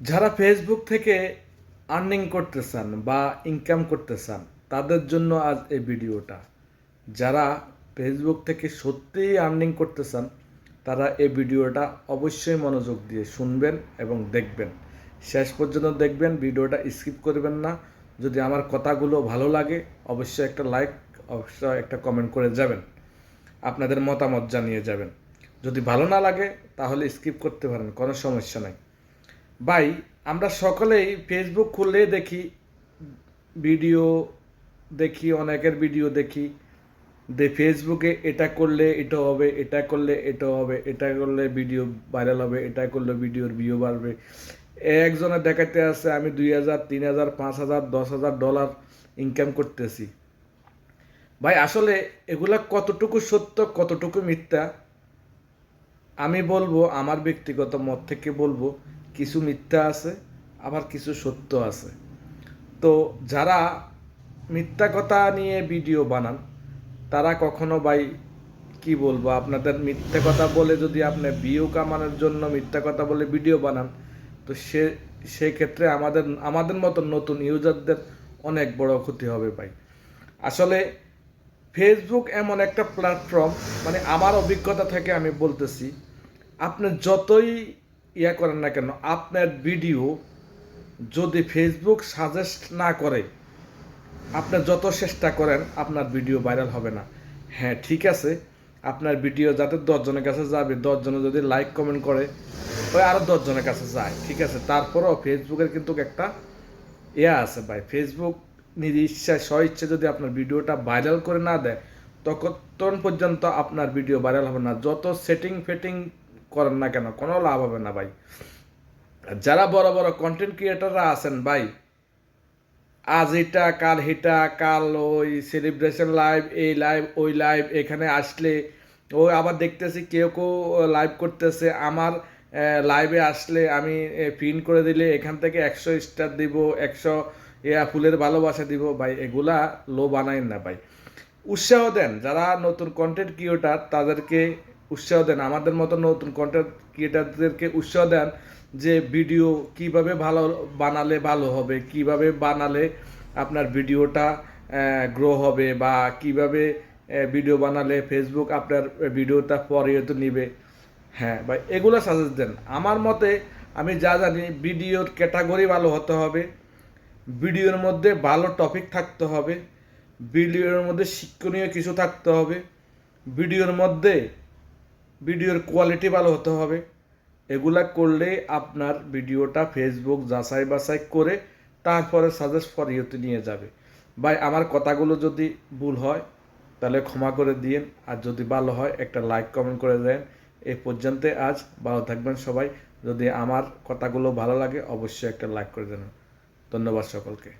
যারা ফেসবুক থেকে আর্নিং করতে চান বা ইনকাম করতে চান তাদের জন্য আজ এই ভিডিওটা। যারা ফেসবুক থেকে সত্যিই আর্নিং করতে চান তারা এই ভিডিওটা অবশ্যই মনোযোগ দিয়ে শুনবেন এবং দেখবেন। শেষ পর্যন্ত দেখবেন, ভিডিওটা স্কিপ করবেন না। যদি আমার কথাগুলো ভালো লাগে, অবশ্যই একটা লাইক অবশ্যই একটা কমেন্ট করে যাবেন। আপনাদের মতামত জানিয়ে যাবেন। যদি ভালো না লাগে, তাহলে স্কিপ করতে পারেন, কোনো সমস্যা নাই। ভাই, আমরা সকলেই ফেসবুক খুললেই দেখি, ভিডিও দেখি, অনেকের ভিডিও দেখি। দে ফেসবুকে এটা করলে এটা হবে, এটা করলে এটা হবে, এটা করলে ভিডিও ভাইরাল হবে, এটা করলে ভিডিওর ভিউ বাড়বে। একজনে দেখাতে আছে, আমি দুই হাজার, তিন হাজার, পাঁচ হাজার, দশ হাজার ডলার ইনকাম করতেছি। ভাই, আসলে এগুলা কতটুকু সত্য, কতটুকু মিথ্যা? আমি বলব, আমার ব্যক্তিগত মত থেকে বলব কিছু মিথ্যা আছে, আবার কিছু সত্য আছে। তো যারা মিথ্যা কথা নিয়ে ভিডিও বানান, তারা কখনো ভাই, কি বলব, আপনাদের মিথ্যা কথা বলে যদি আপনি ভিউ কামানোর জন্য মিথ্যা কথা বলে ভিডিও বানান, তো সে সেক্ষেত্রে আমাদের আমাদের মতো নতুন ইউজারদের অনেক বড় ক্ষতি হবে ভাই। আসলে ফেসবুক এমন একটা প্ল্যাটফর্ম মানে আমার অভিজ্ঞতা থেকে আমি বলতেছি, আপনি যতই ইয়া করেন না কেন? আপনার ভিডিও যদি ফেসবুক সাজেস্ট না করে, আপনি যত চেষ্টা করেন, আপনার ভিডিও ভাইরাল হবে না। হ্যাঁ ঠিক আছে, আপনার ভিডিও যাতে দশজনের কাছে যাবে দশজনে যদি লাইক কমেন্ট করে, ওই আরও দশজনের কাছে যায়, ঠিক আছে? তারপরেও ফেসবুকের কিন্তু একটা ইয়া আছে ভাই ফেসবুক নিজ ইচ্ছায় স্ব যদি আপনার ভিডিওটা ভাইরাল করে না দেয়, তখন পর্যন্ত আপনার ভিডিও ভাইরাল হবে না। যত সেটিং ফেটিং করেন না কেন? কোনো লাভ হবে না ভাই। যারা বড় বড় কন্টেন্ট ক্রিয়েটাররা আছেন ভাই আজ এটা কাল হেটা কাল ওই সেলিব্রেশন লাইভ এই লাইভ ওই লাইভ এখানে আসলে ও আবার দেখতেছি কেউ কেউ লাইভ করতেছে। আমার লাইভে আসলে আমি পিন করে দিলে এখান থেকে একশো স্টার দিব, একশো ইয়া ফুলের ভালোবাসা দিব। ভাই, এগুলা লো বানাইন না ভাই। উৎসাহ দেন। যারা নতুন কন্টেন্ট ক্রিয়েটার তাদেরকে উৎসাহ দেন। আমাদের মতো নতুন কন্টেন্ট ক্রিয়েটারদেরকে উৎসাহ দেন যে ভিডিও কীভাবে ভালো বানালে ভালো হবে, কীভাবে বানালে আপনার ভিডিওটা গ্রো হবে বা কীভাবে ভিডিও বানালে ফেসবুক আপনার ভিডিওটা পরিয়ত নিবে। হ্যাঁ বা এগুলো সাজেস্ট দেন। আমার মতে আমি যা জানি ভিডিওর ক্যাটাগরি ভালো হতে হবে ভিডিওর মধ্যে ভালো টপিক থাকতে হবে ভিডিওর মধ্যে শিক্ষণীয় কিছু থাকতে হবে ভিডিওর মধ্যে ভিডিওর কোয়ালিটি ভালো হতে হবে। এগুলা করলে আপনার ভিডিওটা ফেসবুক যাচাই বাছাই করে তারপরে সাজেস্ট ফর ইউতে নিয়ে যাবে। ভাই, আমার কথাগুলো যদি ভুল হয়, তাহলে ক্ষমা করে দিন আর যদি ভালো হয়, একটা লাইক কমেন্ট করে দেন। এই পর্যন্ত আজ ভালো থাকবেন সবাই। যদি আমার কথাগুলো ভালো লাগে, অবশ্যই একটা লাইক করে দেন ধন্যবাদ সকলকে।